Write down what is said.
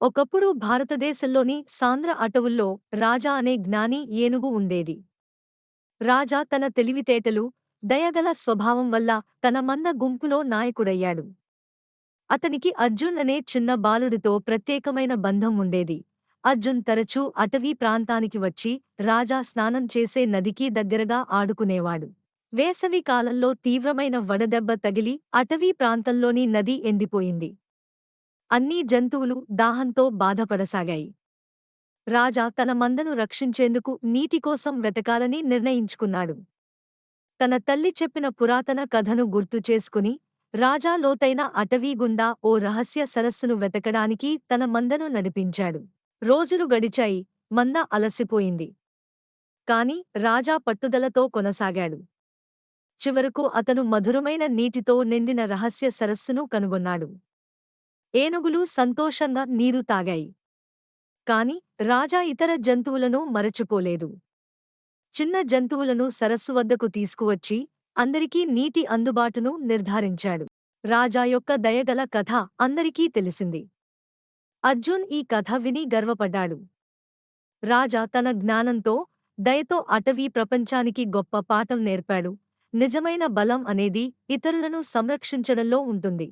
ఒకప్పుడు భారతదేశంలోని సాంద్ర అటవుల్లో రాజా అనే జ్ఞాని ఏనుగు ఉండేది. రాజా తన తెలివితేటలు దయగల స్వభావం వల్ల తన మంద గుంపులో నాయకుడయ్యాడు. అతనికి అర్జున్ అనే చిన్న బాలుడితో ప్రత్యేకమైన బంధం ఉండేది. అర్జున్ తరచూ అటవీ ప్రాంతానికి వచ్చి రాజా స్నానం చేసే నదికి దగ్గరగా ఆడుకునేవాడు. వేసవి కాలంలో తీవ్రమైన వడదెబ్బ తగిలి అటవీ ప్రాంతంలోని నది ఎండిపోయింది. అన్నీ జంతువులు దాహంతో బాధపడసాగాయి. రాజా తన మందను రక్షించేందుకు నీటికోసం వెతకాలని నిర్ణయించుకున్నాడు. తన తల్లి చెప్పిన పురాతన కథను గుర్తు చేసుకుని రాజా లోతైన అటవీ గుండా ఓ రహస్య సరస్సును వెతకడానికి తన మందను నడిపించాడు. రోజులు గడిచాయి మంద అలసిపోయింది. కాని రాజా పట్టుదలతో కొనసాగాడు. చివరకు అతను మధురమైన నీటితో నిండిన రహస్య సరస్సును కనుగొన్నాడు. ఏనుగులు సంతోషంగా నీరు తాగాయి. కాని రాజా ఇతర జంతువులను మరచిపోలేదు. చిన్న జంతువులను సరస్సు వద్దకు తీసుకువచ్చి అందరికీ నీటి అందుబాటును నిర్ధారించాడు. రాజా యొక్క దయగల కథ అందరికీ తెలిసింది. అర్జున్ ఈ కథ విని గర్వపడ్డాడు. రాజా తన జ్ఞానంతో దయతో అటవీ ప్రపంచానికి గొప్ప పాఠం నేర్పాడు. నిజమైన బలం అనేది ఇతరులను సంరక్షించడంలో ఉంటుంది.